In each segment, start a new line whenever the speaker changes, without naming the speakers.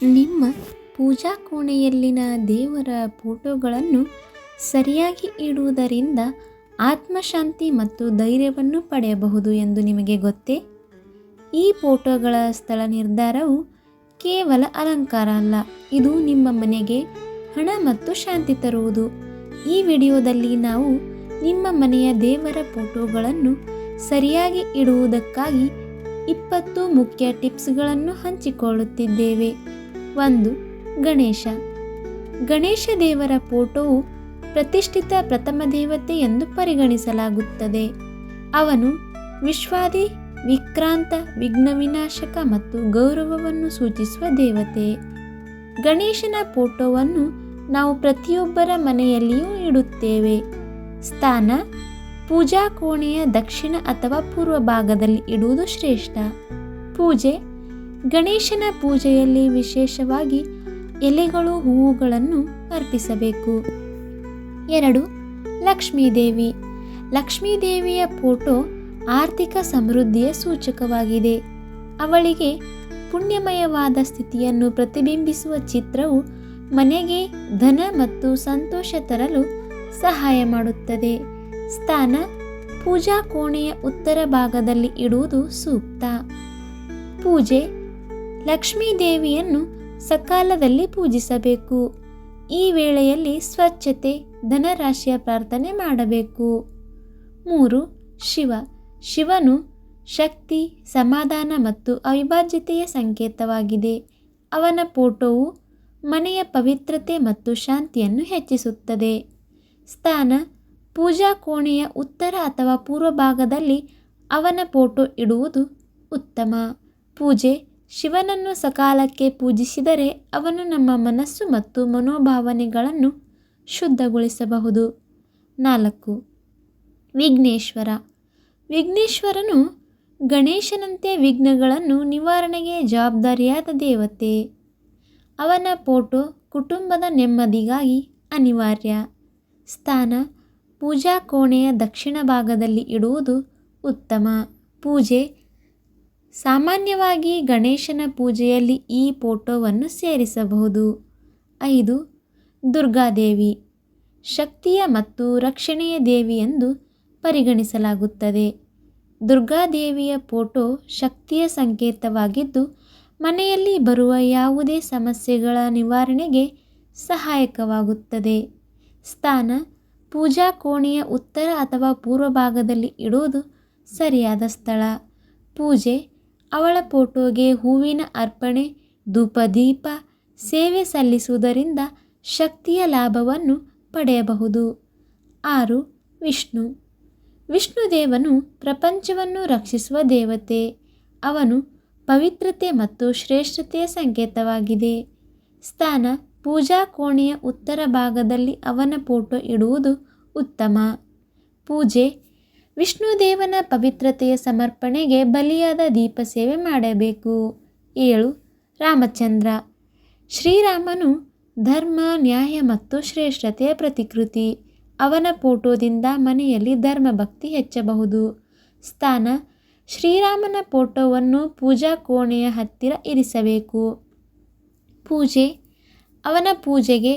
ನಿಮ್ಮ ಪೂಜಾ ಕೋಣೆಯಲ್ಲಿನ ದೇವರ ಫೋಟೋಗಳನ್ನು ಸರಿಯಾಗಿ ಇಡುವುದರಿಂದ ಆತ್ಮಶಾಂತಿ ಮತ್ತು ಧೈರ್ಯವನ್ನು ಪಡೆಯಬಹುದು ಎಂದು ನಿಮಗೆ ಗೊತ್ತೇ? ಈ ಫೋಟೋಗಳ ಸ್ಥಳ ನಿರ್ಧಾರವು ಕೇವಲ ಅಲಂಕಾರ ಅಲ್ಲ, ಇದು ನಿಮ್ಮ ಮನೆಗೆ ಹಣ ಮತ್ತು ಶಾಂತಿ ತರುವುದು. ಈ ವಿಡಿಯೋದಲ್ಲಿ ನಾವು ನಿಮ್ಮ ಮನೆಯ ದೇವರ ಫೋಟೋಗಳನ್ನು ಸರಿಯಾಗಿ ಇಡುವುದಕ್ಕಾಗಿ ಇಪ್ಪತ್ತು ಮುಖ್ಯ ಟಿಪ್ಸ್ಗಳನ್ನು ಹಂಚಿಕೊಳ್ಳುತ್ತಿದ್ದೇವೆ. ಒಂದು, ಗಣೇಶ. ಗಣೇಶ ದೇವರ ಫೋಟೋವು ಪ್ರತಿಷ್ಠಿತ ಪ್ರಥಮ ದೇವತೆ ಎಂದು ಪರಿಗಣಿಸಲಾಗುತ್ತದೆ. ಅವನು ವಿಶ್ವಾದಿ, ವಿಕ್ರಾಂತ ವಿಘ್ನ ವಿನಾಶಕ ಮತ್ತು ಗೌರವವನ್ನು ಸೂಚಿಸುವ ದೇವತೆ. ಗಣೇಶನ ಫೋಟೋವನ್ನು ನಾವು ಪ್ರತಿಯೊಬ್ಬರ ಮನೆಯಲ್ಲಿಯೂ ಇಡುತ್ತೇವೆ. ಸ್ಥಾನ, ಪೂಜಾ ಕೋಣೆಯ ದಕ್ಷಿಣ ಅಥವಾ ಪೂರ್ವ ಭಾಗದಲ್ಲಿ ಇಡುವುದು ಶ್ರೇಷ್ಠ. ಪೂಜೆ ಗಣೇಶನ ಪೂಜೆಯಲ್ಲಿ ವಿಶೇಷವಾಗಿ ಎಲೆಗಳು, ಹೂವುಗಳನ್ನು ಅರ್ಪಿಸಬೇಕು. ಎರಡು, ಲಕ್ಷ್ಮೀದೇವಿ. ಲಕ್ಷ್ಮೀದೇವಿಯ ಫೋಟೋ ಆರ್ಥಿಕ ಸಮೃದ್ಧಿಯ ಸೂಚಕವಾಗಿದೆ. ಅವಳಿಗೆ ಪುಣ್ಯಮಯವಾದ ಸ್ಥಿತಿಯನ್ನು ಪ್ರತಿಬಿಂಬಿಸುವ ಚಿತ್ರವು ಮನೆಗೆ ಧನ ಮತ್ತು ಸಂತೋಷ ತರಲು ಸಹಾಯ ಮಾಡುತ್ತದೆ. ಸ್ಥಾನ, ಪೂಜಾ ಕೋಣೆಯ ಉತ್ತರ ಭಾಗದಲ್ಲಿ ಇಡುವುದು ಸೂಕ್ತ. ಪೂಜೆ ಲಕ್ಷ್ಮೀ ದೇವಿಯನ್ನು ಸಕಾಲದಲ್ಲಿ ಪೂಜಿಸಬೇಕು. ಈ ವೇಳೆಯಲ್ಲಿ ಸ್ವಚ್ಛತೆ, ಧನರಾಶಿಯ ಪ್ರಾರ್ಥನೆ ಮಾಡಬೇಕು. ಮೂರು, ಶಿವ. ಶಿವನು ಶಕ್ತಿ, ಸಮಾಧಾನ ಮತ್ತು ಅವಿಭಾಜ್ಯತೆಯ ಸಂಕೇತವಾಗಿದೆ. ಅವನ ಫೋಟೋವು ಮನೆಯ ಪವಿತ್ರತೆ ಮತ್ತು ಶಾಂತಿಯನ್ನು ಹೆಚ್ಚಿಸುತ್ತದೆ. ಸ್ಥಾನ, ಪೂಜಾ ಕೋಣೆಯ ಉತ್ತರ ಅಥವಾ ಪೂರ್ವ ಭಾಗದಲ್ಲಿ ಅವನ ಫೋಟೋ ಇಡುವುದು ಉತ್ತಮ. ಪೂಜೆ ಶಿವನನ್ನು ಸಕಾಲಕ್ಕೆ ಪೂಜಿಸಿದರೆ ಅವನು ನಮ್ಮ ಮನಸ್ಸು ಮತ್ತು ಮನೋಭಾವನೆಗಳನ್ನು ಶುದ್ಧಗೊಳಿಸಬಹುದು. ನಾಲ್ಕು, ವಿಘ್ನೇಶ್ವರ. ವಿಘ್ನೇಶ್ವರನು ಗಣೇಶನಂತೆ ವಿಘ್ನಗಳನ್ನು ನಿವಾರಣೆಗೆ ಜವಾಬ್ದಾರಿಯಾದ ದೇವತೆ. ಅವನ ಫೋಟೋ ಕುಟುಂಬದ ನೆಮ್ಮದಿಗಾಗಿ ಅನಿವಾರ್ಯ. ಸ್ಥಾನ, ಪೂಜಾ ಕೋಣೆಯ ದಕ್ಷಿಣ ಭಾಗದಲ್ಲಿ ಇಡುವುದು ಉತ್ತಮ. ಪೂಜೆ ಸಾಮಾನ್ಯವಾಗಿ ಗಣೇಶನ ಪೂಜೆಯಲ್ಲಿ ಈ ಫೋಟೋವನ್ನು ಸೇರಿಸಬಹುದು. ಐದು ದುರ್ಗಾದೇವಿ ಶಕ್ತಿಯ ಮತ್ತು ರಕ್ಷಣೆಯ ದೇವಿ ಎಂದು ಪರಿಗಣಿಸಲಾಗುತ್ತದೆ. ದುರ್ಗಾದೇವಿಯ ಫೋಟೋ ಶಕ್ತಿಯ ಸಂಕೇತವಾಗಿದ್ದು, ಮನೆಯಲ್ಲಿ ಬರುವ ಯಾವುದೇ ಸಮಸ್ಯೆಗಳ ನಿವಾರಣೆಗೆ ಸಹಾಯಕವಾಗುತ್ತದೆ. ಸ್ಥಾನ, ಪೂಜಾ ಕೋಣೆಯ ಉತ್ತರ ಅಥವಾ ಪೂರ್ವ ಭಾಗದಲ್ಲಿ ಇಡುವುದು ಸರಿಯಾದ ಸ್ಥಳ. ಪೂಜೆ ಅವಳ ಫೋಟೋಗೆ ಹೂವಿನ ಅರ್ಪಣೆ ಧೂಪದೀಪ ಸೇವೆ ಸಲ್ಲಿಸುವುದರಿಂದ ಶಕ್ತಿಯ ಲಾಭವನ್ನು ಪಡೆಯಬಹುದು. ಆರು, ವಿಷ್ಣು. ವಿಷ್ಣುದೇವನು ಪ್ರಪಂಚವನ್ನು ರಕ್ಷಿಸುವ ದೇವತೆ. ಅವನು ಪವಿತ್ರತೆ ಮತ್ತು ಶ್ರೇಷ್ಠತೆಯ ಸಂಕೇತವಾಗಿದೆ. ಸ್ಥಾನ, ಪೂಜಾ ಕೋಣೆಯ ಉತ್ತರ ಭಾಗದಲ್ಲಿ ಅವನ ಫೋಟೋ ಇಡುವುದು ಉತ್ತಮ. ಪೂಜೆ ವಿಷ್ಣುದೇವನ ಪವಿತ್ರತೆಯ ಸಮರ್ಪಣೆಗೆ ಬಲಿಯಾದ ದೀಪ ಸೇವೆ ಮಾಡಬೇಕು. ಏಳು, ರಾಮಚಂದ್ರ. ಶ್ರೀರಾಮನು ಧರ್ಮ, ನ್ಯಾಯ ಮತ್ತು ಶ್ರೇಷ್ಠತೆಯ ಪ್ರತಿಕೃತಿ. ಅವನ ಫೋಟೋದಿಂದ ಮನೆಯಲ್ಲಿ ಧರ್ಮಭಕ್ತಿ ಹೆಚ್ಚಬಹುದು. ಸ್ಥಾನ, ಶ್ರೀರಾಮನ ಫೋಟೋವನ್ನು ಪೂಜಾ ಕೋಣೆಯ ಹತ್ತಿರ ಇರಿಸಬೇಕು. ಪೂಜೆ, ಅವನ ಪೂಜೆಗೆ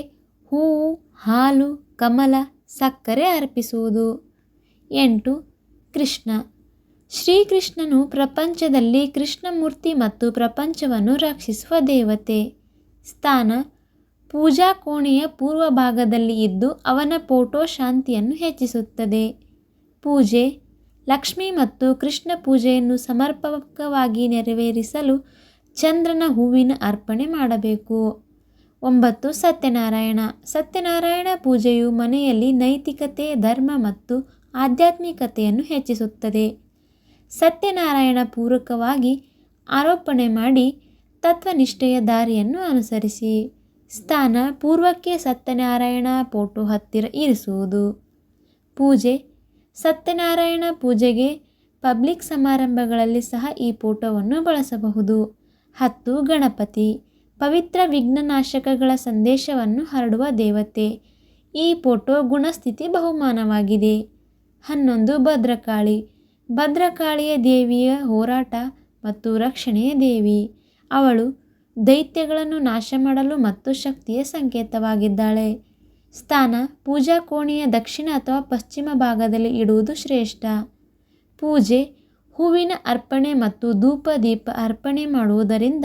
ಹೂವು, ಹಾಲು, ಕಮಲ, ಸಕ್ಕರೆ ಅರ್ಪಿಸುವುದು. ಎಂಟು ಕೃಷ್ಣ. ಶ್ರೀಕೃಷ್ಣನು ಪ್ರಪಂಚದಲ್ಲಿ ಕೃಷ್ಣಮೂರ್ತಿ ಮತ್ತು ಪ್ರಪಂಚವನ್ನು ರಕ್ಷಿಸುವ ದೇವತೆ. ಸ್ಥಾನ, ಪೂಜಾ ಕೋಣೆಯ ಪೂರ್ವ ಭಾಗದಲ್ಲಿ ಇದ್ದು ಅವನ ಫೋಟೋ ಶಾಂತಿಯನ್ನು ಹೆಚ್ಚಿಸುತ್ತದೆ. ಪೂಜೆ, ಲಕ್ಷ್ಮಿ ಮತ್ತು ಕೃಷ್ಣ ಪೂಜೆಯನ್ನು ಸಮರ್ಪಕವಾಗಿ ನೆರವೇರಿಸಲು ಚಂದ್ರನ ಹೂವಿನ ಅರ್ಪಣೆ ಮಾಡಬೇಕು. ಒಂಬತ್ತು, ಸತ್ಯನಾರಾಯಣ. ಸತ್ಯನಾರಾಯಣ ಪೂಜೆಯು ಮನೆಯಲ್ಲಿ ನೈತಿಕತೆ, ಧರ್ಮ ಮತ್ತು ಆಧ್ಯಾತ್ಮಿಕತೆಯನ್ನು ಹೆಚ್ಚಿಸುತ್ತದೆ. ಸತ್ಯನಾರಾಯಣ ಪೂರಕವಾಗಿ ಆರೋಪಣೆ ಮಾಡಿ ತತ್ವನಿಷ್ಠೆಯ ದಾರಿಯನ್ನು ಅನುಸರಿಸಿ. ಸ್ಥಾನ ಪೂರ್ವಕ್ಕೆ ಸತ್ಯನಾರಾಯಣ ಫೋಟೋ ಹತ್ತಿರ ಇರಿಸುವುದು. ಪೂಜೆ. ಸತ್ಯನಾರಾಯಣ ಪೂಜೆಗೆ ಪಬ್ಲಿಕ್ ಸಮಾರಂಭಗಳಲ್ಲಿ ಸಹ ಈ ಫೋಟೋವನ್ನು ಬಳಸಬಹುದು. ಹತ್ತು, ಗಣಪತಿ. ಪವಿತ್ರ ವಿಘ್ನನಾಶಕಗಳ ಸಂದೇಶವನ್ನು ಹರಡುವ ದೇವತೆ. ಈ ಫೋಟೋ ಗುಣಸ್ಥಿತಿ ಬಹುಮಾನವಾಗಿದೆ. ಹನ್ನೊಂದು ಭದ್ರಕಾಳಿ. ಭದ್ರಕಾಳಿಯ ದೇವಿಯ ಹೋರಾಟ ಮತ್ತು ರಕ್ಷಣೆಯ ದೇವಿ. ಅವಳು ದೈತ್ಯಗಳನ್ನು ನಾಶ ಮಾಡಲು ಮತ್ತು ಶಕ್ತಿಯ ಸಂಕೇತವಾಗಿದ್ದಾಳೆ. ಸ್ಥಾನ ಪೂಜಾ ಕೋಣೆಯ ದಕ್ಷಿಣ ಅಥವಾ ಪಶ್ಚಿಮ ಭಾಗದಲ್ಲಿ ಇಡುವುದು ಶ್ರೇಷ್ಠ. ಪೂಜೆ ಹೂವಿನ ಅರ್ಪಣೆ ಮತ್ತು ಧೂಪ ದೀಪ ಅರ್ಪಣೆ ಮಾಡುವುದರಿಂದ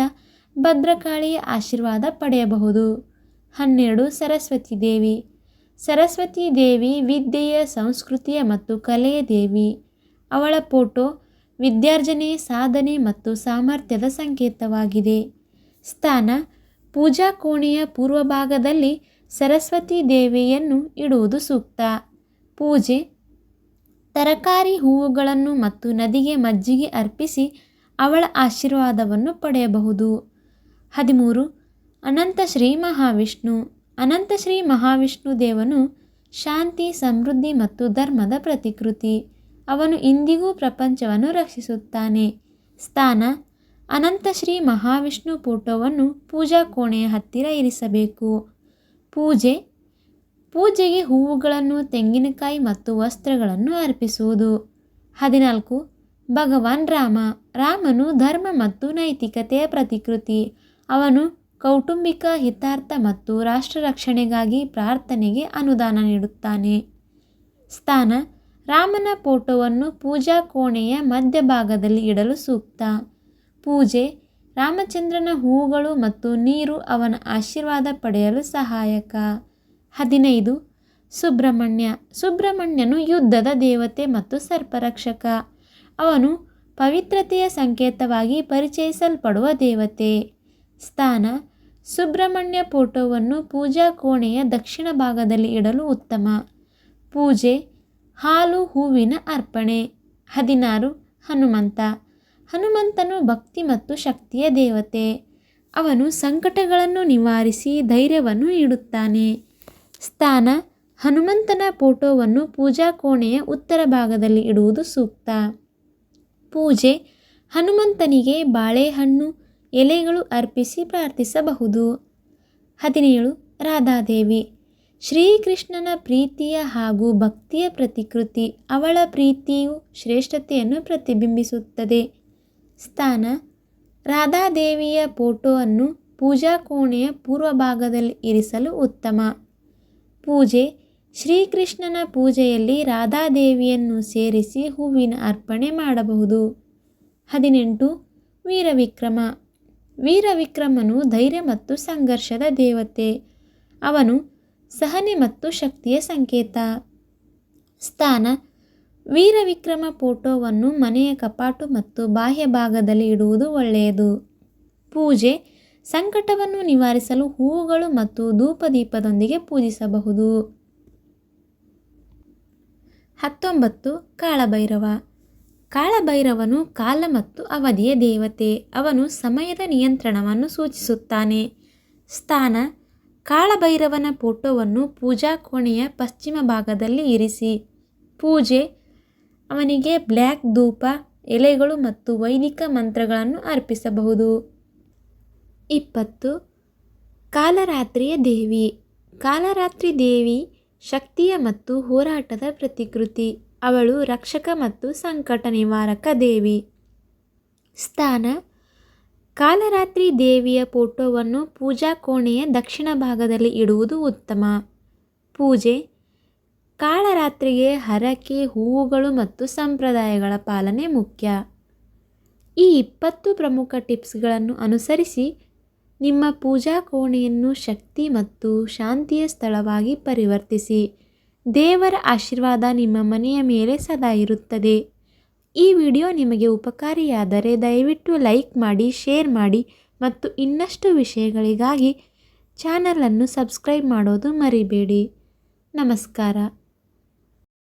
ಭದ್ರಕಾಳಿಯ ಆಶೀರ್ವಾದ ಪಡೆಯಬಹುದು. ಹನ್ನೆರಡು ಸರಸ್ವತಿ ದೇವಿ. ಸರಸ್ವತಿ ದೇವಿ ವಿದ್ಯೆಯ ಸಂಸ್ಕೃತಿಯ ಮತ್ತು ಕಲೆಯ ದೇವಿ. ಅವಳ ಫೋಟೋ ವಿದ್ಯಾರ್ಜನೆ ಸಾಧನೆ ಮತ್ತು ಸಾಮರ್ಥ್ಯದ ಸಂಕೇತವಾಗಿದೆ. ಸ್ಥಾನ ಪೂಜಾ ಕೋಣೆಯ ಪೂರ್ವ ಭಾಗದಲ್ಲಿ ಸರಸ್ವತಿ ದೇವಿಯನ್ನು ಇಡುವುದು ಸೂಕ್ತ. ಪೂಜೆ ತರಕಾರಿ ಹೂವುಗಳನ್ನು ಮತ್ತು ನದಿಗೆ ಮಜ್ಜಿಗೆ ಅರ್ಪಿಸಿ ಅವಳ ಆಶೀರ್ವಾದವನ್ನು ಪಡೆಯಬಹುದು. ಹದಿಮೂರು ಅನಂತ ಶ್ರೀ ಮಹಾವಿಷ್ಣು. ಅನಂತ ಶ್ರೀ ಮಹಾವಿಷ್ಣು ದೇವನು ಶಾಂತಿ, ಸಮೃದ್ಧಿ ಮತ್ತು ಧರ್ಮದ ಪ್ರತಿಕೃತಿ. ಅವನು ಇಂದಿಗೂ ಪ್ರಪಂಚವನ್ನು ರಕ್ಷಿಸುತ್ತಾನೆ. ಸ್ಥಾನ, ಅನಂತ ಶ್ರೀ ಮಹಾವಿಷ್ಣು ಫೋಟೋವನ್ನು ಪೂಜಾ ಕೋಣೆಯ ಹತ್ತಿರ ಇರಿಸಬೇಕು. ಪೂಜೆ, ಪೂಜೆಗೆ ಹೂವುಗಳನ್ನು, ತೆಂಗಿನಕಾಯಿ ಮತ್ತು ವಸ್ತ್ರಗಳನ್ನು ಅರ್ಪಿಸುವುದು. ಹದಿನಾಲ್ಕು, ಭಗವಾನ್ ರಾಮ. ರಾಮನು ಧರ್ಮ ಮತ್ತು ನೈತಿಕತೆಯ ಪ್ರತಿಕೃತಿ. ಅವನು ಕೌಟುಂಬಿಕ ಹಿತಾರ್ಥ ಮತ್ತು ರಾಷ್ಟ್ರ ರಕ್ಷಣೆಗಾಗಿ ಪ್ರಾರ್ಥನೆಗೆ ಅನುದಾನ ನೀಡುತ್ತಾನೆ. ಸ್ಥಾನ, ರಾಮನ ಫೋಟೋವನ್ನು ಪೂಜಾ ಕೋಣೆಯ ಮಧ್ಯಭಾಗದಲ್ಲಿ ಇಡಲು ಸೂಕ್ತ. ಪೂಜೆ, ರಾಮಚಂದ್ರನ ಹೂವುಗಳು ಮತ್ತು ನೀರು ಅವನ ಆಶೀರ್ವಾದ ಪಡೆಯಲು ಸಹಾಯಕ. ಹದಿನೈದು, ಸುಬ್ರಹ್ಮಣ್ಯ, ಸುಬ್ರಹ್ಮಣ್ಯನು ಯುದ್ಧದ ದೇವತೆ ಮತ್ತು ಸರ್ಪರಕ್ಷಕ. ಅವನು ಪವಿತ್ರತೆಯ ಸಂಕೇತವಾಗಿ ಪರಿಚಯಿಸಲ್ಪಡುವ ದೇವತೆ. ಸ್ಥಾನ, ಸುಬ್ರಹ್ಮಣ್ಯ ಫೋಟೋವನ್ನು ಪೂಜಾ ಕೋಣೆಯ ದಕ್ಷಿಣ ಭಾಗದಲ್ಲಿ ಇಡಲು ಉತ್ತಮ. ಪೂಜೆ, ಹಾಲು ಹೂವಿನ ಅರ್ಪಣೆ. ಹದಿನಾರು, ಹನುಮಂತ. ಹನುಮಂತನು ಭಕ್ತಿ ಮತ್ತು ಶಕ್ತಿಯ ದೇವತೆ. ಅವನು ಸಂಕಟಗಳನ್ನು ನಿವಾರಿಸಿ ಧೈರ್ಯವನ್ನು ನೀಡುತ್ತಾನೆ. ಸ್ಥಾನ, ಹನುಮಂತನ ಫೋಟೋವನ್ನು ಪೂಜಾ ಕೋಣೆಯ ಉತ್ತರ ಭಾಗದಲ್ಲಿ ಇಡುವುದು ಸೂಕ್ತ. ಪೂಜೆ, ಹನುಮಂತನಿಗೆ ಬಾಳೆಹಣ್ಣು ಎಲೆಗಳು ಅರ್ಪಿಸಿ ಪ್ರಾರ್ಥಿಸಬಹುದು. ಹದಿನೇಳು, ರಾಧಾದೇವಿ. ಶ್ರೀಕೃಷ್ಣನ ಪ್ರೀತಿಯ ಹಾಗೂ ಭಕ್ತಿಯ ಪ್ರತಿಕೃತಿ ಅವಳ ಪ್ರೀತಿಯು ಶ್ರೇಷ್ಠತೆಯನ್ನು ಪ್ರತಿಬಿಂಬಿಸುತ್ತದೆ. ಸ್ಥಾನ, ರಾಧಾದೇವಿಯ ಫೋಟೋವನ್ನು ಪೂಜಾ ಕೋಣೆಯ ಪೂರ್ವ ಭಾಗದಲ್ಲಿ ಇರಿಸಲು ಉತ್ತಮ. ಪೂಜೆ, ಶ್ರೀಕೃಷ್ಣನ ಪೂಜೆಯಲ್ಲಿ ರಾಧಾದೇವಿಯನ್ನು ಸೇರಿಸಿ ಹೂವಿನ ಅರ್ಪಣೆ ಮಾಡಬಹುದು. ಹದಿನೆಂಟು, ವೀರವಿಕ್ರಮ. ವೀರವಿಕ್ರಮನು ಧೈರ್ಯ ಮತ್ತು ಸಂಘರ್ಷದ ದೇವತೆ. ಅವನು ಸಹನೆ ಮತ್ತು ಶಕ್ತಿಯ ಸಂಕೇತ. ಸ್ಥಾನ. ವೀರವಿಕ್ರಮ ಫೋಟೋವನ್ನು ಮನೆಯ ಕಪಾಟು ಮತ್ತು ಬಾಹ್ಯ ಭಾಗದಲ್ಲಿ ಇಡುವುದು ಒಳ್ಳೆಯದು. ಪೂಜೆ. ಸಂಕಟವನ್ನು ನಿವಾರಿಸಲು ಹೂವುಗಳು ಮತ್ತು ಧೂಪದೀಪದೊಂದಿಗೆ ಪೂಜಿಸಬಹುದು. ಹತ್ತೊಂಬತ್ತು. ಕಾಳಭೈರವ. ಕಾಳಭೈರವನು ಕಾಲ ಮತ್ತು ಅವಧಿಯ ದೇವತೆ. ಅವನು ಸಮಯದ ನಿಯಂತ್ರಣವನ್ನು ಸೂಚಿಸುತ್ತಾನೆ. ಸ್ಥಾನ. ಕಾಳಭೈರವನ ಫೋಟೋವನ್ನು ಪೂಜಾ ಕೋಣೆಯ ಪಶ್ಚಿಮ ಭಾಗದಲ್ಲಿ ಇರಿಸಿ. ಪೂಜೆ. ಅವನಿಗೆ ಬ್ಲ್ಯಾಕ್ ಧೂಪ, ಎಲೆಗಳು ಮತ್ತು ವೈದಿಕ ಮಂತ್ರಗಳನ್ನು ಅರ್ಪಿಸಬಹುದು. ಇಪ್ಪತ್ತು. ಕಾಲರಾತ್ರಿಯ ದೇವಿ. ಕಾಲರಾತ್ರಿ ದೇವಿ ಶಕ್ತಿಯ ಮತ್ತು ಹೋರಾಟದ ಪ್ರತಿಕೃತಿ. ಅವಳು ರಕ್ಷಕ ಮತ್ತು ಸಂಕಟ ನಿವಾರಕ ದೇವಿ. ಸ್ಥಾನ, ಕಾಲರಾತ್ರಿ ದೇವಿಯ ಫೋಟೋವನ್ನು ಪೂಜಾ ಕೋಣೆಯ ದಕ್ಷಿಣ ಭಾಗದಲ್ಲಿ ಇಡುವುದು ಉತ್ತಮ. ಪೂಜೆ, ಕಾಳರಾತ್ರಿಗೆ ಹರಕೆ, ಹೂವುಗಳು ಮತ್ತು ಸಂಪ್ರದಾಯಗಳ ಪಾಲನೆ ಮುಖ್ಯ. ಈ ಇಪ್ಪತ್ತು ಪ್ರಮುಖ ಟಿಪ್ಸ್ಗಳನ್ನು ಅನುಸರಿಸಿ ನಿಮ್ಮ ಪೂಜಾ ಕೋಣೆಯನ್ನು ಶಕ್ತಿ ಮತ್ತು ಶಾಂತಿಯ ಸ್ಥಳವಾಗಿ ಪರಿವರ್ತಿಸಿ. ದೇವರ ಆಶೀರ್ವಾದ ನಿಮ್ಮ ಮನೆಯ ಮೇಲೆ ಸದಾ ಇರುತ್ತದೆ. ಈ ವಿಡಿಯೋ ನಿಮಗೆ ಉಪಕಾರಿಯಾದರೆ ದಯವಿಟ್ಟು ಲೈಕ್ ಮಾಡಿ, ಶೇರ್ ಮಾಡಿ ಮತ್ತು ಇನ್ನಷ್ಟು ವಿಷಯಗಳಿಗಾಗಿ ಚಾನಲನ್ನು ಸಬ್ಸ್ಕ್ರೈಬ್ ಮಾಡೋದು ಮರಿಬೇಡಿ. ನಮಸ್ಕಾರ.